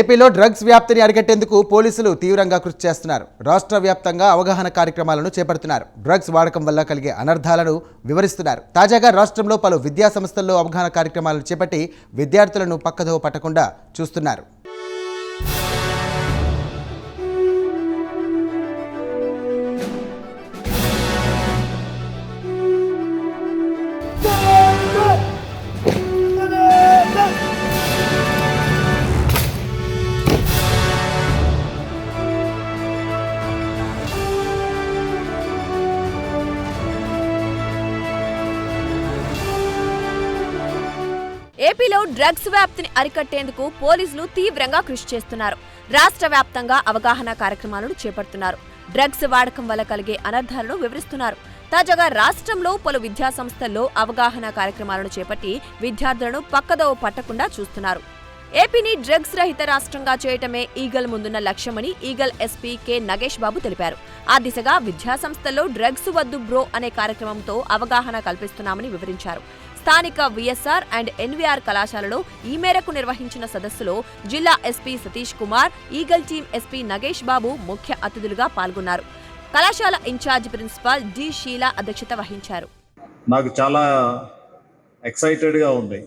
ఏపీలో డ్రగ్స్ వ్యాప్తిని అరికట్టేందుకు పోలీసులు తీవ్రంగా కృషి చేస్తున్నారు. రాష్ట్ర వ్యాప్తంగా అవగాహన కార్యక్రమాలను చేపడుతున్నారు. డ్రగ్స్ వాడకం వల్ల కలిగే అనర్థాలను వివరిస్తున్నారు. తాజాగా రాష్ట్రంలో పలు విద్యా సంస్థల్లో అవగాహన కార్యక్రమాలను చేపట్టి విద్యార్థులను పక్కదోవ పట్టకుండా చూస్తున్నారు. ఏపీలో డ్రగ్స్ వ్యాప్తిని అరికట్టేందుకు పోలీసులు తీవ్రంగా కృషి చేస్తున్నారు. రాష్ట్ర వ్యాప్తంగా అవగాహన కార్యక్రమాలను చేపడుతున్నారు. డ్రగ్స్ వాడకం వల్ల కలిగే అనర్థాలను వివరిస్తున్నారు. తాజాగా రాష్ట్రంలో పలు విద్యా సంస్థల్లో అవగాహన కార్యక్రమాలను చేపట్టి విద్యార్థులను పక్కదోవ పట్టకుండా చూస్తున్నారు. ఏపీని డ్రగ్స్ రహిత రాష్ట్రంగా చేయటమే ఈగల్ ముందున్న లక్ష్యమని Eagle SP K Nagesh Babu తెలిపారు. ఆ దిశగా విద్యాసంస్థల్లో డ్రగ్స్ వద్దు బ్రో అనే కార్యక్రమంతో అవగాహన కల్పిస్తున్నామని వివరించారు. స్థానిక విఎస్ఆర్ అండ్ ఎన్వీఆర్ కళాశాలలో ఈ మేరకు నిర్వహించిన సదస్సులో జిల్లా SP Satish Kumar Eagle team SP Nagesh Babu ముఖ్య అతిథులుగా పాల్గొన్నారు. కళాశాల ఇన్ఛార్జ్ ప్రిన్సిపాల్ డి షీలా అధ్యక్షత వహించారు. నాకు చాలా ఎక్సైటెడ్గా ఉంది.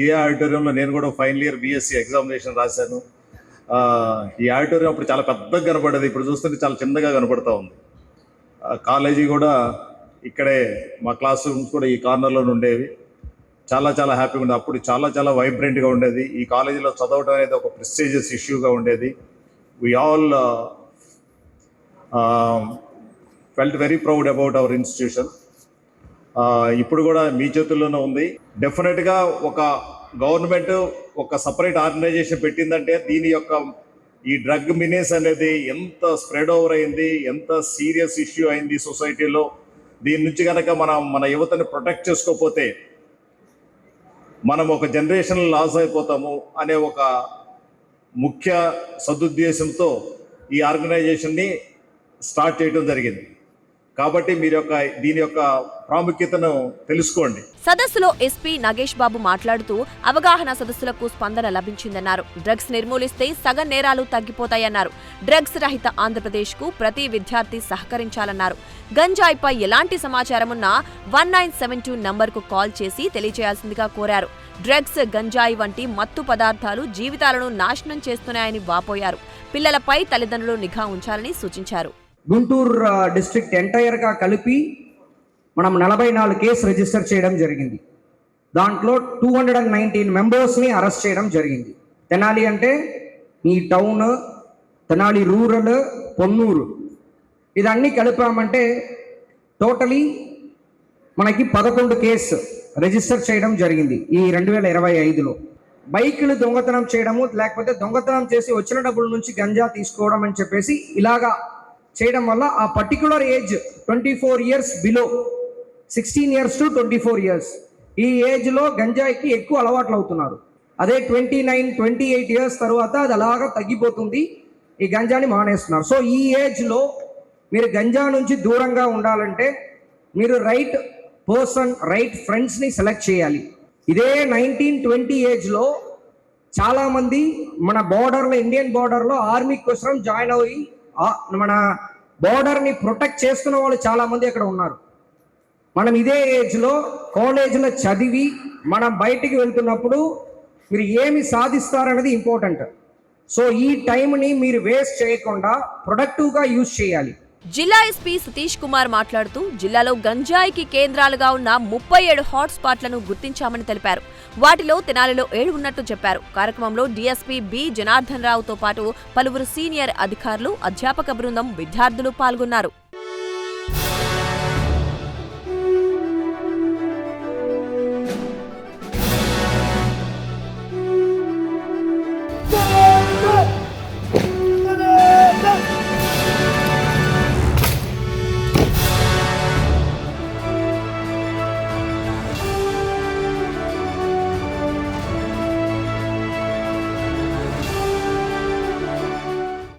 ఇదే ఆడిటోరియంలో నేను కూడా ఫైనల్ ఇయర్ బీఎస్సీ ఎగ్జామినేషన్ రాశాను. ఈ ఆడిటోరియం అప్పుడు చాలా పెద్దగా కనపడేది. ఇప్పుడు చూస్తుంటే చాలా చిన్నగా కనపడతా ఉంది. కాలేజీ కూడా ఇక్కడే మా క్లాస్ రూమ్స్ కూడా ఈ కార్నర్లో ఉండేవి. చాలా చాలా హ్యాపీగా ఉండేది అప్పుడు చాలా చాలా వైబ్రెంట్గా ఉండేది. ఈ కాలేజీలో చదవడం అనేది ఒక ప్రెస్టీజియస్ ఇష్యూగా ఉండేది. We all felt very proud about our institution ఇప్పుడు కూడా మీ చేతుల్లోనే ఉంది. డెఫినెట్గా ఒక గవర్నమెంట్ ఒక సపరేట్ ఆర్గనైజేషన్ పెట్టిందంటే దీని యొక్క ఈ డ్రగ్ మినేస్ అనేది ఎంత స్ప్రెడ్ ఓవర్ అయింది ఎంత సీరియస్ ఇష్యూ అయింది సొసైటీలో దీని నుంచి కనుక మనం మన యువతని ప్రొటెక్ట్ చేసుకోకపోతే మనం ఒక జనరేషన్ లాస్ అయిపోతాము అనే ఒక ముఖ్య సదుద్దేశంతో ఈ ఆర్గనైజేషన్ని స్టార్ట్ చేయడం జరిగింది. కాబట్టి మీరు యొక్క దీని యొక్క ప్రాముఖ్యతను తెలుసుకోండి. సదస్సులో ఎస్పీ నగేష్ బాబు మాట్లాడుతూ అవగాహన సదస్సులకు స్పందన లభించిందన్నారు. డ్రగ్స్ నిర్మూలిస్తే సగం నేరాలు తగ్గిపోతాయన్నారు. డ్రగ్స్ రహిత ఆంధ్రప్రదేశ్కు ప్రతి విద్యార్థి సహకరించాలన్నారు. గంజాయిపై ఎలాంటి సమాచారం ఉన్నా వన్ నైన్ సెవెన్ టూ నంబర్కు కాల్ చేసి తెలియజేయాల్సిందిగా కోరారు. డ్రగ్స్ గంజాయి వంటి మత్తు పదార్థాలు జీవితాలను నాశనం చేస్తున్నాయని వాపోయారు. పిల్లలపై తల్లిదండ్రులు నిఘా ఉంచాలని సూచించారు. గుంటూరు డిస్ట్రిక్ట్ ఎంటైర్గా కలిపి మనం నలభై నాలుగు కేసు రిజిస్టర్ చేయడం జరిగింది. దాంట్లో టూ హండ్రెడ్ అండ్ నైన్టీన్ మెంబర్స్ని అరెస్ట్ చేయడం జరిగింది. తెనాలి అంటే ఈ టౌన్ తెనాలి రూరల్ పొన్నూరు. ఇదన్నీ కలిపామంటే టోటలీ మనకి పదకొండు కేసు రిజిస్టర్ చేయడం జరిగింది ఈ రెండు వేల ఇరవై ఐదులో. బైకులు దొంగతనం చేయడము లేకపోతే దొంగతనం చేసి వచ్చిన డబ్బుల నుంచి గంజా తీసుకోవడం అని చెప్పేసి ఇలాగా చేయడం వల్ల ఆ particular age twenty four years below sixteen years to twenty four years ఈ ఏజ్లో గంజాయికి ఎక్కువ అలవాట్లు అవుతున్నారు. అదే twenty nine twenty eight years తర్వాత అది అలాగా తగ్గిపోతుంది. ఈ గంజాని మానేస్తున్నారు. సో ఈ ఏజ్లో మీరు గంజా నుంచి దూరంగా ఉండాలంటే మీరు రైట్ పర్సన్ రైట్ ఫ్రెండ్స్ని సెలెక్ట్ చేయాలి. ఇదే నైన్టీన్ ట్వంటీ ఏజ్లో చాలామంది మన బార్డర్లో ఇండియన్ బార్డర్లో ఆర్మీ కోసం జాయిన్ అయ్యి మన బోర్డర్ని ప్రొటెక్ట్ చేస్తున్న వాళ్ళు చాలామంది అక్కడ ఉన్నారు. మనం ఇదే ఏజ్లో కాలేజీలో చదివి మనం బయటికి వెళ్తున్నప్పుడు మీరు ఏమి సాధిస్తారనేది ఇంపార్టెంట్ సో ఈ టైంని మీరు వేస్ట్ చేయకుండా ప్రొడక్టివ్గా యూజ్ చేయాలి. జిల్లా ఎస్పీ సతీష్ కుమార్ మాట్లాడుతూ జిల్లాలో గంజాయికి కేంద్రాలుగా ఉన్న ముప్పై ఏడు హాట్ స్పాట్లను గుర్తించామని తెలిపారు. వాటిలో తెనాలిలో ఏడు ఉన్నట్టు చెప్పారు. కార్యక్రమంలో డీఎస్పీ బి. జనార్దన్ రావుతో పాటు పలువురు సీనియర్ అధికారులు అధ్యాపక బృందం విద్యార్థులు పాల్గొన్నారు.